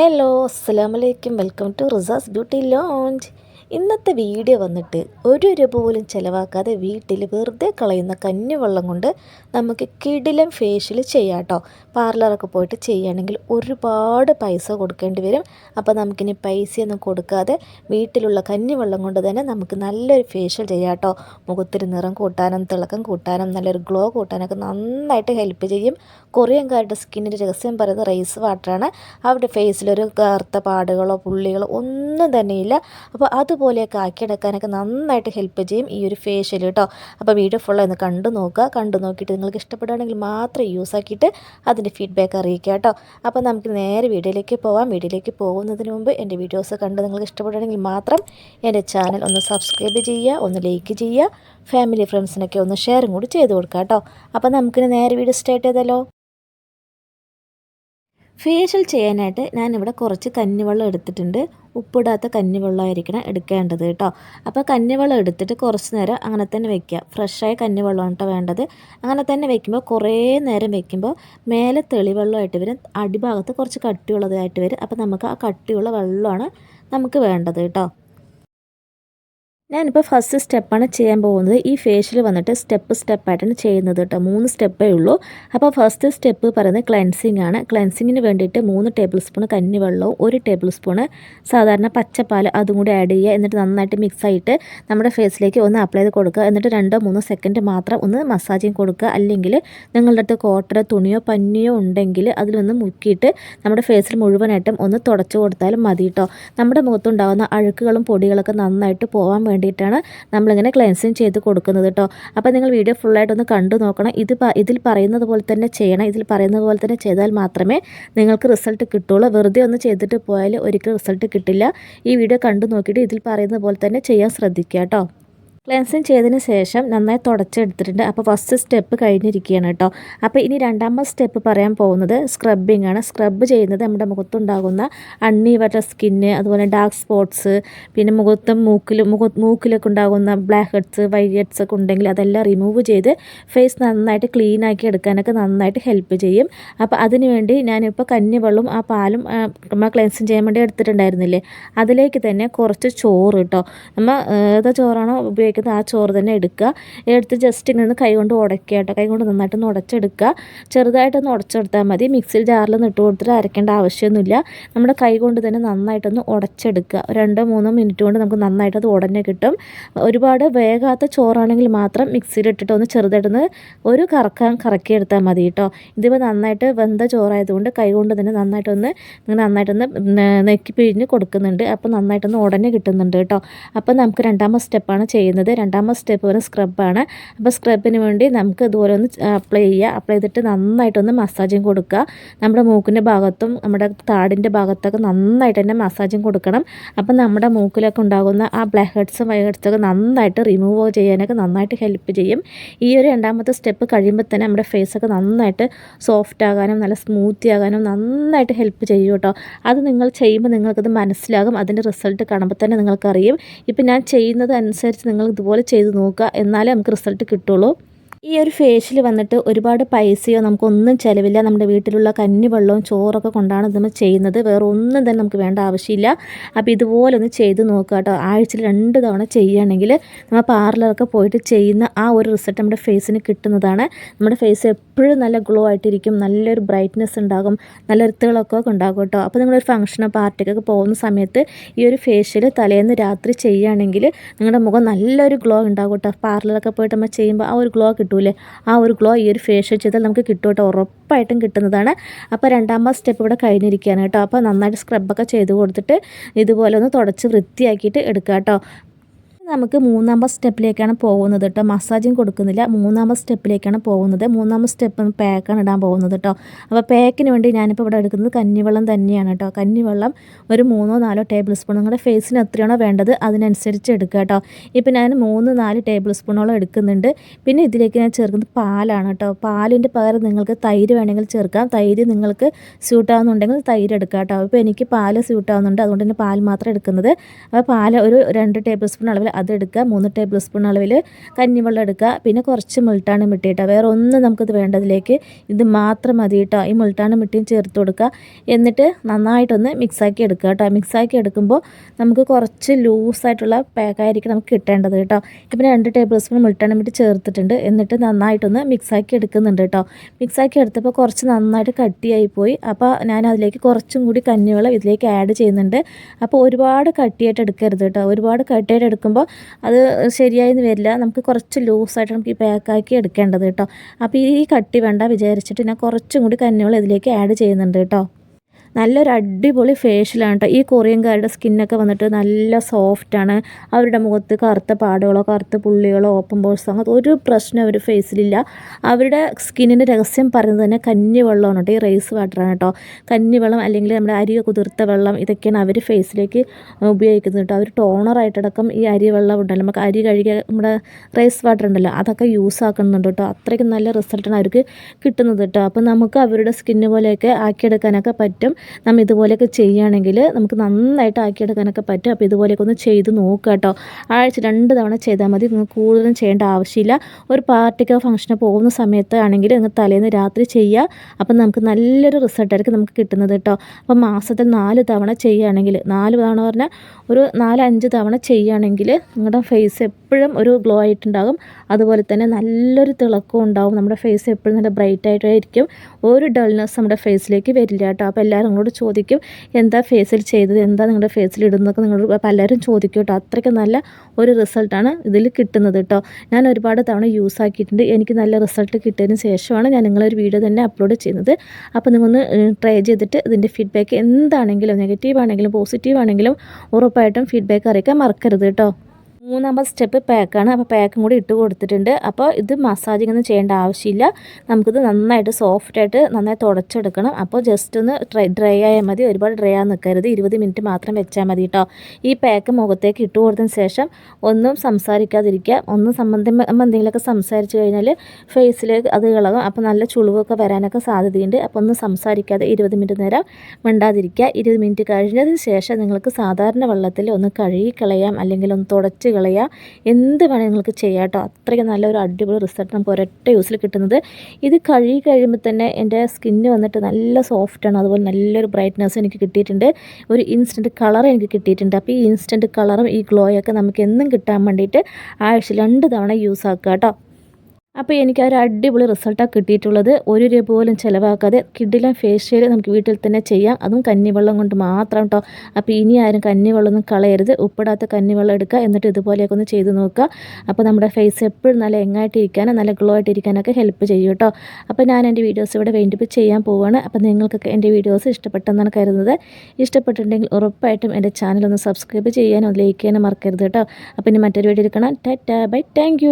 Hello അസ്സാം വലൈക്കും welcome to Riza's beauty lounge ഇന്നത്തെ വീഡിയോ വന്നിട്ട് ഒരു രൂപ പോലും ചിലവാക്കാതെ വീട്ടിൽ വെറുതെ കളയുന്ന കഞ്ഞിവെള്ളം കൊണ്ട് നമുക്ക് കിടിലം ഫേഷ്യൽ ചെയ്യാം കേട്ടോ പാർലറൊക്കെ പോയിട്ട് ചെയ്യുകയാണെങ്കിൽ ഒരുപാട് പൈസ കൊടുക്കേണ്ടി വരും. അപ്പോൾ നമുക്കിനി പൈസയൊന്നും കൊടുക്കാതെ വീട്ടിലുള്ള കഞ്ഞിവെള്ളം കൊണ്ട് തന്നെ നമുക്ക് നല്ലൊരു ഫേഷ്യൽ ചെയ്യാം കേട്ടോ മുഖത്തിന് നിറം കൂട്ടാനും തിളക്കം കൂട്ടാനും നല്ലൊരു ഗ്ലോ കൂട്ടാനൊക്കെ നന്നായിട്ട് ഹെൽപ്പ് ചെയ്യും. കൊറിയൻകാരുടെ സ്കിന്നിന്റെ രഹസ്യം പറയുന്നത് റൈസ് വാട്ടറാണ് അവരുടെ ഫേസിലൊരു കറുത്ത പാടുകളോ പുള്ളികളോ ഒന്നും തന്നെയില്ല. അപ്പോൾ അതുപോലെയൊക്കെ ആക്കിയെടുക്കാനൊക്കെ നന്നായിട്ട് ഹെൽപ്പ് ചെയ്യും ഈ ഒരു ഫേഷ്യൽ കേട്ടോ അപ്പോൾ വീഡിയോ ഫുള്ള് ഒന്ന് കണ്ടു നോക്കുക. കണ്ടു നോക്കിയിട്ട് നിങ്ങൾക്ക് ഇഷ്ടപ്പെടുകയാണെങ്കിൽ മാത്രം യൂസ് ആക്കിയിട്ട് അതിന്റെ ഫീഡ്ബാക്ക് അറിയിക്കുക കേട്ടോ അപ്പോൾ നമുക്ക് നേരെ വീഡിയോയിലേക്ക് പോവാം. വീഡിയോയിലേക്ക് പോകുന്നതിന് മുമ്പ് എന്റെ വീഡിയോസ് കണ്ട് നിങ്ങൾക്ക് ഇഷ്ടപ്പെടുകയാണെങ്കിൽ മാത്രം എന്റെ ചാനൽ ഒന്ന് സബ്സ്ക്രൈബ് ചെയ്യുക ഒന്ന് ലൈക്ക് ചെയ്യുക. ഫാമിലി ഫ്രണ്ട്സിനൊക്കെ ഒന്ന് ഷെയറും കൂടി ചെയ്ത് കൊടുക്കുക കേട്ടോ അപ്പോൾ നമുക്കിന് നേരെ വീഡിയോ സ്റ്റാർട്ട് ചെയ്താലോ? ഫേഷ്യൽ ചെയ്യാനായിട്ട് ഞാനിവിടെ കുറച്ച് കഞ്ഞിവെള്ളം എടുത്തിട്ടുണ്ട്. ഉപ്പിടാത്ത കഞ്ഞിവെള്ളമായിരിക്കണം എടുക്കേണ്ടത് കേട്ടോ. അപ്പോൾ കഞ്ഞിവെള്ളം എടുത്തിട്ട് കുറച്ച് നേരം അങ്ങനെ തന്നെ വെക്കുക. ഫ്രഷായ കഞ്ഞിവെള്ളമാണ് കേട്ടോ വേണ്ടത്. അങ്ങനെ തന്നെ വെക്കുമ്പോൾ കുറേ നേരം വെക്കുമ്പോൾ മേലെ തെളിവെള്ളമായിട്ട് വരും. അടിഭാഗത്ത് കുറച്ച് കട്ടിയുള്ളതായിട്ട് വരും. അപ്പോൾ നമുക്ക് ആ കട്ടിയുള്ള വെള്ളമാണ് നമുക്ക് വേണ്ടത് കേട്ടോ. ഞാനിപ്പോൾ ഫസ്റ്റ് സ്റ്റെപ്പാണ് ചെയ്യാൻ പോകുന്നത്. ഈ ഫേഷ്യൽ വന്നിട്ട് സ്റ്റെപ്പ് സ്റ്റെപ്പായിട്ടാണ് ചെയ്യുന്നത് കേട്ടോ. മൂന്ന് സ്റ്റെപ്പേ ഉള്ളൂ. അപ്പോൾ ഫസ്റ്റ് സ്റ്റെപ്പ് പറയുന്നത് ക്ലെൻസിങ് ആണ്. ക്ലെൻസിങ്ങിന് വേണ്ടിയിട്ട് മൂന്ന് ടേബിൾ സ്പൂൺ കഞ്ഞിവെള്ളവും ഒരു ടേബിൾ സ്പൂണ് സാധാരണ പച്ചപ്പാൽ അതും കൂടി ആഡ് ചെയ്യുക. എന്നിട്ട് നന്നായിട്ട് മിക്സ് ആയിട്ട് നമ്മുടെ ഫേസിലേക്ക് ഒന്ന് അപ്ലൈ ചെയ്ത് കൊടുക്കുക. എന്നിട്ട് രണ്ടോ മൂന്നോ സെക്കൻഡ് മാത്രം ഒന്ന് മസാജിങ് കൊടുക്കുക. അല്ലെങ്കിൽ നിങ്ങളുടെ അടുത്ത് കോട്ടറോ തുണിയോ പന്നിയോ ഉണ്ടെങ്കിൽ അതിലൊന്ന് മുക്കിയിട്ട് നമ്മുടെ ഫേസിൽ മുഴുവനായിട്ടും ഒന്ന് തുടച്ചു കൊടുത്താലും മതി കേട്ടോ. നമ്മുടെ മുഖത്തുണ്ടാകുന്ന അഴുക്കുകളും പൊടികളൊക്കെ നന്നായിട്ട് പോകാൻ വേണ്ടിയിട്ടാണ് നമ്മളിങ്ങനെ ക്ലെൻസിങ് ചെയ്ത് കൊടുക്കുന്നത് കേട്ടോ അപ്പോൾ നിങ്ങൾ വീഡിയോ ഫുള്ളായിട്ടൊന്ന് കണ്ടു നോക്കണം. ഇത് ഇതിൽ പറയുന്നത് പോലെ തന്നെ ചെയ്യണം. ഇതിൽ പറയുന്നത് പോലെ തന്നെ ചെയ്താൽ മാത്രമേ നിങ്ങൾക്ക് റിസൾട്ട് കിട്ടുള്ളൂ. വെറുതെ ഒന്ന് ചെയ്തിട്ട് പോയാൽ ഒരിക്കലും റിസൾട്ട് കിട്ടില്ല. ഈ വീഡിയോ കണ്ടു നോക്കിയിട്ട് ഇതിൽ പറയുന്നത് പോലെ തന്നെ ചെയ്യാൻ ശ്രദ്ധിക്കുക കേട്ടോ ക്ലെൻസിങ് ചെയ്തതിന് ശേഷം നന്നായി തുടച്ചെടുത്തിട്ടുണ്ട്. അപ്പോൾ ഫസ്റ്റ് സ്റ്റെപ്പ് കഴിഞ്ഞിരിക്കുകയാണ് കേട്ടോ. അപ്പോൾ ഇനി രണ്ടാമത്തെ സ്റ്റെപ്പ് പറയാൻ പോകുന്നത് സ്ക്രബിംഗ് ആണ്. സ്ക്രബ് ചെയ്യുന്നത് നമ്മുടെ മുഖത്തുണ്ടാകുന്ന അണ്ണീവറ്റ സ്കിന്ന് അതുപോലെ ഡാർക്ക് സ്പോട്ട്സ് പിന്നെ മുഖത്തും മൂക്കിലും മുഖ മൂക്കിലൊക്കെ ഉണ്ടാകുന്ന ബ്ലാക്ക് ഹെഡ്സ് വൈറ്റ് ഹെഡ്സ് ഒക്കെ ഉണ്ടെങ്കിൽ അതെല്ലാം റിമൂവ് ചെയ്ത് ഫേസ് നന്നായിട്ട് ക്ലീൻ ആക്കി എടുക്കാനൊക്കെ നന്നായിട്ട് ഹെൽപ്പ് ചെയ്യും. അപ്പോൾ അതിനുവേണ്ടി ഞാനിപ്പോൾ കഞ്ഞിവെള്ളം ആ പാലും നമ്മൾ ക്ലെൻസിങ് ചെയ്യാൻ വേണ്ടി എടുത്തിട്ടുണ്ടായിരുന്നില്ലേ? അതിലേക്ക് തന്നെ കുറച്ച് ചോറ് കേട്ടോ. നമ്മൾ ഏതാ ചോറാണോ ഉപയോഗിക്കുന്നത്? ആ ചോറ് തന്നെ എടുക്കുക. എടുത്ത് ജസ്റ്റ് ഇങ്ങനെ കൈ കൊണ്ട് ഉടക്കുക കേട്ടോ. കൈ കൊണ്ട് നന്നായിട്ടൊന്ന് ഉടച്ചെടുക്കുക. ചെറുതായിട്ടൊന്ന് ഉടച്ചെടുത്താൽ മതി. മിക്സിയിൽ ജാറിലൊന്ന് ഇട്ട് കൊടുത്തിട്ട് അരക്കേണ്ട ആവശ്യമൊന്നുമില്ല. നമ്മുടെ കൈ കൊണ്ട് തന്നെ നന്നായിട്ടൊന്ന് ഉടച്ചെടുക്കുക. രണ്ടോ മൂന്നോ മിനിറ്റ് കൊണ്ട് നമുക്ക് നന്നായിട്ടത് ഉടനെ കിട്ടും. ഒരുപാട് വേഗാത്ത ചോറാണെങ്കിൽ മാത്രം മിക്സിയിൽ ഇട്ടിട്ട് ഒന്ന് ചെറുതായിട്ടൊന്ന് ഒരു കറക്കാൻ കറക്കി എടുത്താൽ മതി കേട്ടോ. ഇതിപ്പോൾ നന്നായിട്ട് വെന്ത ചോറായതുകൊണ്ട് കൈ കൊണ്ട് തന്നെ നന്നായിട്ടൊന്ന് ഇങ്ങനെ നന്നായിട്ടൊന്ന് നെക്കി പിഴിഞ്ഞ് കൊടുക്കുന്നുണ്ട്. അപ്പോൾ നന്നായിട്ടൊന്ന് ഉടനെ കിട്ടുന്നുണ്ട് കേട്ടോ. അപ്പോൾ നമുക്ക് രണ്ടാമത്തെ സ്റ്റെപ്പാണ് ചെയ്യുന്നത്. രണ്ടാമത്തെ സ്റ്റെപ്പ് പറയുന്നത് സ്ക്രബാണ്. അപ്പോൾ സ്ക്രബിന് വേണ്ടി നമുക്ക് ഇതുപോലെ ഒന്ന് അപ്ലൈ ചെയ്യുക. അപ്ലൈ ചെയ്തിട്ട് നന്നായിട്ടൊന്ന് മസാജും കൊടുക്കുക. നമ്മുടെ മൂക്കിന്റെ ഭാഗത്തും നമ്മുടെ താടിന്റെ ഭാഗത്തൊക്കെ നന്നായിട്ട് തന്നെ മസാജും കൊടുക്കണം. അപ്പം നമ്മുടെ മൂക്കിലൊക്കെ ഉണ്ടാകുന്ന ആ ബ്ലാക്ക് ഹെഡ്സും വൈ ഹെഡ്സൊക്കെ നന്നായിട്ട് റിമൂവ് ചെയ്യാനൊക്കെ നന്നായിട്ട് ഹെൽപ്പ് ചെയ്യും. ഈ ഒരു രണ്ടാമത്തെ സ്റ്റെപ്പ് കഴിയുമ്പോൾ തന്നെ നമ്മുടെ ഫേസൊക്കെ നന്നായിട്ട് സോഫ്റ്റ് ആകാനും നല്ല സ്മൂത്തി ആകാനും നന്നായിട്ട് ഹെൽപ്പ് ചെയ്യും കേട്ടോ. അത് നിങ്ങൾ ചെയ്യുമ്പോൾ നിങ്ങൾക്കത് മനസ്സിലാകും. അതിന്റെ റിസൾട്ട് കാണുമ്പോൾ തന്നെ നിങ്ങൾക്കറിയും. ഇപ്പം ഞാൻ ചെയ്യുന്നത് അനുസരിച്ച് നിങ്ങൾ ഇതുപോലെ ചെയ്ത് നോക്കുക എന്നാലേ നമുക്ക് റിസൾട്ട് കിട്ടുള്ളൂ. ഈ ഒരു ഫേഷ്യൽ വന്നിട്ട് ഒരുപാട് പൈസയോ നമുക്കൊന്നും ചിലവില്ല. നമ്മുടെ വീട്ടിലുള്ള കഞ്ഞിവെള്ളവും ചോറൊക്കെ കൊണ്ടാണ് നമ്മൾ ചെയ്യുന്നത്. വേറെ ഒന്നും തന്നെ നമുക്ക് വേണ്ട ആവശ്യമില്ല. അപ്പോൾ ഇതുപോലെ ഒന്ന് ചെയ്ത് നോക്കുക കേട്ടോ. ആഴ്ചയിൽ രണ്ട് തവണ ചെയ്യുകയാണെങ്കിൽ നമ്മൾ പാർലറൊക്കെ പോയിട്ട് ചെയ്യുന്ന ആ ഒരു റിസൾട്ട് നമ്മുടെ ഫേസിന് കിട്ടുന്നതാണ്. നമ്മുടെ ഫേസ് എപ്പോഴും നല്ല ഗ്ലോ ആയിട്ടിരിക്കും. നല്ലൊരു ബ്രൈറ്റ്നെസ് ഉണ്ടാകും. നല്ല തിളക്കമൊക്കെ ഉണ്ടാകും കേട്ടോ. അപ്പോൾ നിങ്ങളൊരു ഫംഗ്ഷനോ പാർട്ടിക്കൊക്കെ പോകുന്ന സമയത്ത് ഈ ഒരു ഫേഷ്യൽ തലേന്ന് രാത്രി ചെയ്യുകയാണെങ്കിൽ നിങ്ങളുടെ മുഖം നല്ലൊരു ഗ്ലോ ഉണ്ടാകും കേട്ടോ. പാർലറൊക്കെ പോയിട്ട് നമ്മൾ ചെയ്യുമ്പോൾ ആ ഒരു ഗ്ലോ കിട്ടൂലേ? ആ ഒരു ഗ്ലോ ഈ ഒരു ഫേഷ്യൽ ചെയ്താൽ നമുക്ക് കിട്ടും കേട്ടോ. ഉറപ്പായിട്ടും കിട്ടുന്നതാണ്. അപ്പോൾ രണ്ടാമത്തെ സ്റ്റെപ്പ് ഇവിടെ കഴിഞ്ഞിരിക്കുകയാണ് കേട്ടോ. അപ്പോൾ നന്നായിട്ട് സ്ക്രബൊക്കെ ചെയ്ത് കൊടുത്തിട്ട് ഇതുപോലെ ഒന്ന് തുടച്ച് വൃത്തിയാക്കിയിട്ട് എടുക്കുക കേട്ടോ. നമുക്ക് മൂന്നാമത്തെ സ്റ്റെപ്പിലേക്കാണ് പോകുന്നത് കേട്ടോ മസാജും കൊടുക്കുന്നില്ല. മൂന്നാമത്തെ സ്റ്റെപ്പിലേക്കാണ് പോകുന്നത്. മൂന്നാമത്തെ സ്റ്റെപ്പ് പാക്കാണ് ഇടാൻ പോകുന്നത് കേട്ടോ അപ്പോൾ പാക്കിന് വേണ്ടി ഞാനിപ്പോൾ ഇവിടെ എടുക്കുന്നത് കഞ്ഞിവെള്ളം തന്നെയാണ് കേട്ടോ കഞ്ഞിവെള്ളം ഒരു മൂന്നോ നാലോ ടേബിൾ സ്പൂൺ. നിങ്ങളുടെ ഫേസിന് എത്രയാണോ വേണ്ടത് അതിനനുസരിച്ച് എടുക്കുക കേട്ടോ ഇപ്പോൾ ഞാൻ മൂന്ന് നാല് ടേബിൾ സ്പൂണോളം എടുക്കുന്നുണ്ട്. പിന്നെ ഇതിലേക്ക് ഞാൻ ചേർക്കുന്നത് പാലാണ് കേട്ടോ പാലിന്റെ പകരം നിങ്ങൾക്ക് തൈര് വേണമെങ്കിൽ ചേർക്കാം. തൈര് നിങ്ങൾക്ക് സ്യൂട്ടാവുന്നുണ്ടെങ്കിൽ തൈര് എടുക്കുക കേട്ടോ ഇപ്പോൾ എനിക്ക് പാൽ സ്യൂട്ടാവുന്നുണ്ട്. അതുകൊണ്ട് തന്നെ പാൽ മാത്രം എടുക്കുന്നത്. അപ്പോൾ പാൽ ഒരു രണ്ട് ടേബിൾ സ്പൂൺ അളവിൽ അതെടുക്കുക. മൂന്ന് ടേബിൾ സ്പൂൺ അളവിൽ കഞ്ഞിവെള്ളം എടുക്കുക. പിന്നെ കുറച്ച് മുൾട്ടാണ് മിട്ടി കേട്ടോ വേറെ ഒന്നും നമുക്കിത് വേണ്ടതിലേക്ക് ഇത് മാത്രം മതി കേട്ടോ. ഈ മുൾട്ടാണ് മിട്ടിയും ചേർത്ത് കൊടുക്കുക. എന്നിട്ട് നന്നായിട്ടൊന്ന് മിക്സാക്കി എടുക്കുക കേട്ടോ. മിക്സാക്കി എടുക്കുമ്പോൾ നമുക്ക് കുറച്ച് ലൂസായിട്ടുള്ള പാക്കായിരിക്കും നമുക്ക് കിട്ടേണ്ടത് കേട്ടോ. ഇപ്പം രണ്ട് ടേബിൾ സ്പൂൺ മുൾട്ടാണ് മിട്ടി ചേർത്തിട്ടുണ്ട്. എന്നിട്ട് നന്നായിട്ടൊന്ന് മിക്സാക്കി എടുക്കുന്നുണ്ട് കേട്ടോ. മിക്സാക്കി എടുത്തപ്പോൾ കുറച്ച് നന്നായിട്ട് കട്ടിയായി പോയി. അപ്പോൾ ഞാൻ അതിലേക്ക് കുറച്ചും കൂടി കഞ്ഞിവെള്ളം ഇതിലേക്ക് ആഡ് ചെയ്യുന്നുണ്ട്. അപ്പോൾ ഒരുപാട് കട്ടിയായിട്ട് എടുക്കരുത് കേട്ടോ. ഒരുപാട് കട്ടിയായിട്ട് എടുക്കുമ്പോൾ അത് ശരിയായെന്ന് വരില്ല. നമുക്ക് കുറച്ച് ലൂസായിട്ട് നമുക്ക് ഈ പാക്കാക്കി എടുക്കേണ്ടത് കേട്ടോ അപ്പോൾ ഈ കട്ടി വേണ്ട വിചാരിച്ചിട്ട് ഞാൻ കുറച്ചും കൂടി കഞ്ഞിവെള്ളം ഇതിലേക്ക് ആഡ് ചെയ്യുന്നുണ്ട് കേട്ടോ നല്ലൊരു അടിപൊളി ഫേഷ്യലാണ് കേട്ടോ ഈ കൊറിയൻകാരുടെ സ്കിന്നൊക്കെ വന്നിട്ട് നല്ല സോഫ്റ്റാണ് അവരുടെ മുഖത്ത് കറുത്ത പാടുകളോ കറുത്ത പുള്ളികളോ ഓപ്പൺ ബോൾസോ അങ്ങനത്തെ ഒരു പ്രശ്നം അവർ ഫേസിലില്ല അവരുടെ സ്കിന്നിന്റെ രഹസ്യം പറയുന്നത് തന്നെ കഞ്ഞിവെള്ളമാണ് കേട്ടോ ഈ റൈസ് വാട്ടറാണ് കേട്ടോ കഞ്ഞിവെള്ളം അല്ലെങ്കിൽ നമ്മുടെ അരി കുതിർത്ത വെള്ളം ഇതൊക്കെയാണ് അവർ ഫേസിലേക്ക് ഉപയോഗിക്കുന്നത് കേട്ടോ അവർ ടോണറായിട്ടടക്കം ഈ അരി വെള്ളം ഉണ്ടല്ലോ. നമുക്ക് അരി കഴുകിയ നമ്മുടെ റൈസ് വാട്ടർ ഉണ്ടല്ലോ. അതൊക്കെ യൂസ് ആക്കുന്നുണ്ട് കേട്ടോ അത്രയ്ക്ക് നല്ല റിസൾട്ടാണ് അവർക്ക് കിട്ടുന്നത് കേട്ടോ അപ്പോൾ നമുക്ക് അവരുടെ സ്കിന്ന് പോലെയൊക്കെ ആക്കിയെടുക്കാനൊക്കെ പറ്റും. നമ്മൾ ഇതുപോലെയൊക്കെ ചെയ്യുകയാണെങ്കിൽ നമുക്ക് നന്നായിട്ട് ആക്കിയെടുക്കാനൊക്കെ പറ്റും. അപ്പോൾ ഇതുപോലെയൊക്കെ ഒന്ന് ചെയ്ത് നോക്കുക കേട്ടോ. ആഴ്ച രണ്ട് തവണ ചെയ്താൽ മതി. നിങ്ങൾക്ക് കൂടുതലും ചെയ്യേണ്ട ആവശ്യമില്ല. ഒരു പാർട്ടിക്കോ ഫംഗ്ഷനോ പോകുന്ന സമയത്ത് ആണെങ്കിൽ നിങ്ങൾ തലേന്ന് രാത്രി ചെയ്യുക. അപ്പം നമുക്ക് നല്ലൊരു റിസൾട്ടായിരിക്കും നമുക്ക് കിട്ടുന്നത് കേട്ടോ. അപ്പം മാസത്തിൽ നാല് തവണ ചെയ്യുകയാണെങ്കിൽ നാല് തവണ പറഞ്ഞാൽ ഒരു നാലഞ്ച് തവണ ചെയ്യുകയാണെങ്കിൽ നിങ്ങളുടെ ഫേസ് എപ്പോഴും ഒരു ഗ്ലോ ആയിട്ടുണ്ടാകും. അതുപോലെ തന്നെ നല്ലൊരു തിളക്കം ഉണ്ടാവും. നമ്മുടെ ഫേസ് എപ്പോഴും നല്ല ബ്രൈറ്റ് ആയിട്ടായിരിക്കും ഒരു ഡൾനെസ് നമ്മുടെ ഫേസിലേക്ക് വരില്ല കേട്ടോ. അപ്പോൾ എല്ലാവരും നിങ്ങളോട് ചോദിക്കും എന്താ ഫേസിൽ ചെയ്തത് എന്താ നിങ്ങളുടെ ഫേസിൽ ഇടുന്നതൊക്കെ നിങ്ങൾ പലരും ചോദിക്കും കേട്ടോ. അത്രയ്ക്ക് നല്ല ഒരു റിസൾട്ടാണ് ഇതിൽ കിട്ടുന്നത് കേട്ടോ. ഞാൻ ഒരുപാട് തവണ യൂസ് ആക്കിയിട്ടുണ്ട്. എനിക്ക് നല്ല റിസൾട്ട് കിട്ടിയതിന് ശേഷമാണ് ഞാൻ നിങ്ങളൊരു വീഡിയോ തന്നെ അപ്ലോഡ് ചെയ്യുന്നത്. അപ്പോൾ നിങ്ങളൊന്ന് ട്രൈ ചെയ്തിട്ട് ഇതിന്റെ ഫീഡ്ബാക്ക് എന്താണെങ്കിലും നെഗറ്റീവ് ആണെങ്കിലും പോസിറ്റീവ് ആണെങ്കിലും ഉറപ്പായിട്ടും ഫീഡ്ബാക്ക് അറിയിക്കാൻ മറക്കരുത് കേട്ടോ. മൂന്നാമത്തെ സ്റ്റെപ്പ് പാക്കാണ് അപ്പോൾ പാക്കും കൂടി ഇട്ട് കൊടുത്തിട്ടുണ്ട്. അപ്പോൾ ഇത് മസാജിങ് ഒന്നും ചെയ്യേണ്ട ആവശ്യമില്ല. നമുക്കിത് നന്നായിട്ട് സോഫ്റ്റായിട്ട് നന്നായി തുടച്ചെടുക്കണം. അപ്പോൾ ജസ്റ്റ് ഒന്ന് ഡ്രൈ ഡ്രൈ ആയാൽ മതി. ഒരുപാട് ഡ്രൈ ആകാൻ നിൽക്കരുത്. ഇരുപത് മിനിറ്റ് മാത്രം വെച്ചാൽ മതി കേട്ടോ ഈ പാക്ക് മുഖത്തേക്ക് ഇട്ട് കൊടുത്തതിന് ശേഷം ഒന്നും സംസാരിക്കാതിരിക്കുക. ഒന്നും സംബന്ധം എന്തെങ്കിലുമൊക്കെ സംസാരിച്ച് കഴിഞ്ഞാൽ ഫേസിലേക്ക് അത് ഇളകും. അപ്പോൾ നല്ല ചുളിവൊക്കെ വരാനൊക്കെ സാധ്യതയുണ്ട്. അപ്പോൾ ഒന്നും സംസാരിക്കാതെ ഇരുപത് മിനിറ്റ് നേരം മിണ്ടാതിരിക്കുക. ഇരുപത് മിനിറ്റ് കഴിഞ്ഞതിന് ശേഷം നിങ്ങൾക്ക് സാധാരണ വെള്ളത്തിൽ ഒന്ന് കഴുകി കളയാം. അല്ലെങ്കിൽ ഒന്ന് തുടച്ച് കളയുക എന്ത് വേണേൽ നിങ്ങൾക്ക് ചെയ്യാം കേട്ടോ അത്രയ്ക്ക് നല്ലൊരു അടിപൊളി റിസൾട്ട് നമുക്ക് ഒരൊറ്റ യൂസിൽ കിട്ടുന്നത്. ഇത് കഴുകി കഴിയുമ്പോൾ തന്നെ എന്റെ സ്കിന്ന് വന്നിട്ട് നല്ല സോഫ്റ്റാണ് അതുപോലെ നല്ലൊരു ബ്രൈറ്റ്നസ് എനിക്ക് കിട്ടിയിട്ടുണ്ട്. ഒരു ഇൻസ്റ്റന്റ് കളർ എനിക്ക് കിട്ടിയിട്ടുണ്ട്. അപ്പോൾ ഈ ഇൻസ്റ്റന്റ് കളറും ഈ ഗ്ലോയൊക്കെ നമുക്ക് എന്നും കിട്ടാൻ വേണ്ടിയിട്ട് ആഴ്ച രണ്ട് തവണ യൂസ് ആക്കുക കേട്ടോ അപ്പോൾ എനിക്ക് ഒരു അടിപൊളി റിസൾട്ടാണ് കിട്ടിയിട്ടുള്ളത്. ഒരു രൂപ പോലും ചിലവാക്കാതെ കിഡിലും ഫേഷ്യൽ നമുക്ക് വീട്ടിൽ തന്നെ ചെയ്യാം. അതും കന്നിവെള്ളം കൊണ്ട് മാത്രം കേട്ടോ അപ്പോൾ ഇനി ആരും കന്നിവെള്ളമൊന്നും കളയരുത്. ഉപ്പിടാത്ത കന്നിവെള്ളം എടുക്കുക എന്നിട്ട് ഇതുപോലെയൊക്കെ ഒന്ന് ചെയ്ത് നോക്കുക അപ്പോൾ നമ്മുടെ ഫേസ് എപ്പോഴും നല്ല എങ്ങായിട്ടിരിക്കാനും നല്ല ഗ്ലോ ആയിട്ടിരിക്കാനൊക്കെ ഹെൽപ്പ് ചെയ്യും കേട്ടോ അപ്പോൾ ഞാൻ എന്റെ വീഡിയോസ് ഇവിടെ വേണ്ടി ചെയ്യാൻ പോവുകയാണ് അപ്പോൾ നിങ്ങൾക്കൊക്കെ എന്റെ വീഡിയോസ് ഇഷ്ടപ്പെട്ടെന്നാണ് കരുതുന്നത്. ഇഷ്ടപ്പെട്ടിട്ടുണ്ടെങ്കിൽ ഉറപ്പായിട്ടും എന്റെ ചാനൽ ഒന്ന് സബ്സ്ക്രൈബ് ചെയ്യാനും ലൈക്ക് ചെയ്യാനും മറക്കരുത് കേട്ടോ അപ്പോൾ ഇനി മറ്റൊരു വീഡിയോ എടുക്കണം ടാറ്റാ ബൈ താങ്ക്